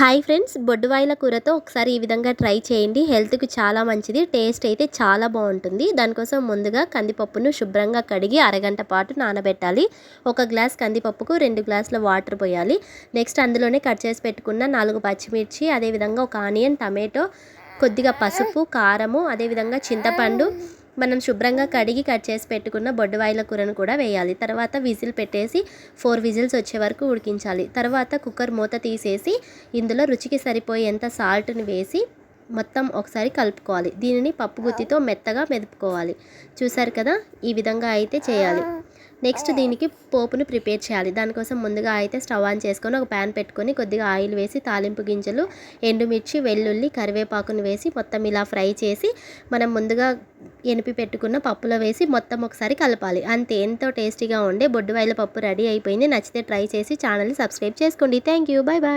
Hi friends బొడ్డువాయిల కూరతో ఒకసారి ఈ విధంగా ట్రై చేయండి. హెల్త్కి చాలా మంచిది టేస్ట్ అయితే చాలా బాగుంటుంది. దానికోసం ముందుగా కందిపప్పును శుభ్రంగా కడిగి అరగంట పాటు నానబెట్టాలి. ఒక గ్లాస్ కందిపప్పుకు రెండు గ్లాసుల వాటర్ పోయాలి. నెక్స్ట్ అందులోనే కట్ చేసి పెట్టుకున్న నాలుగు పచ్చిమిర్చి అదేవిధంగా ఒక ఆనియన్ టమాటో కొద్దిగా పసుపు కారము అదేవిధంగా చింతపండు మనం శుభ్రంగా కడిగి కట్ చేసి పెట్టుకున్న బొడ్డువాయిల కూరను కూడా వేయాలి. తర్వాత విజిల్ పెట్టేసి ఫోర్ విజిల్స్ వచ్చే వరకు ఉడికించాలి. తర్వాత కుక్కర్ మూత తీసేసి ఇందులో రుచికి సరిపోయేంత సాల్ట్ని వేసి మొత్తం ఒకసారి కలుపుకోవాలి. దీనిని పప్పు గుత్తితో మెత్తగా మెదుపుకోవాలి. చూసారు కదా? ఈ విధంగా అయితే చేయాలి. నెక్స్ట్ దీనికి పోపును ప్రిపేర్ చేయాలి. దానికోసం ముందుగా అయితే స్టవ్ ఆన్ చేసుకొని ఒక ప్యాన్ పెట్టుకొని కొద్దిగా ఆయిల్ వేసి తాలింపు గింజలు ఎండుమిర్చి వెల్లుల్లి కరివేపాకును వేసి మొత్తం ఇలా ఫ్రై చేసి మనం ముందుగా ఎనిపి పెట్టుకున్న పప్పులో వేసి మొత్తం ఒకసారి కలపాలి. అంతే ఎంతో టేస్టీగా ఉండే బొడ్డువాయిల పప్పు రెడీ అయిపోయింది. నచ్చితే ట్రై చేసి ఛానల్ని సబ్స్క్రైబ్ చేసుకోండి. Thank you bye bye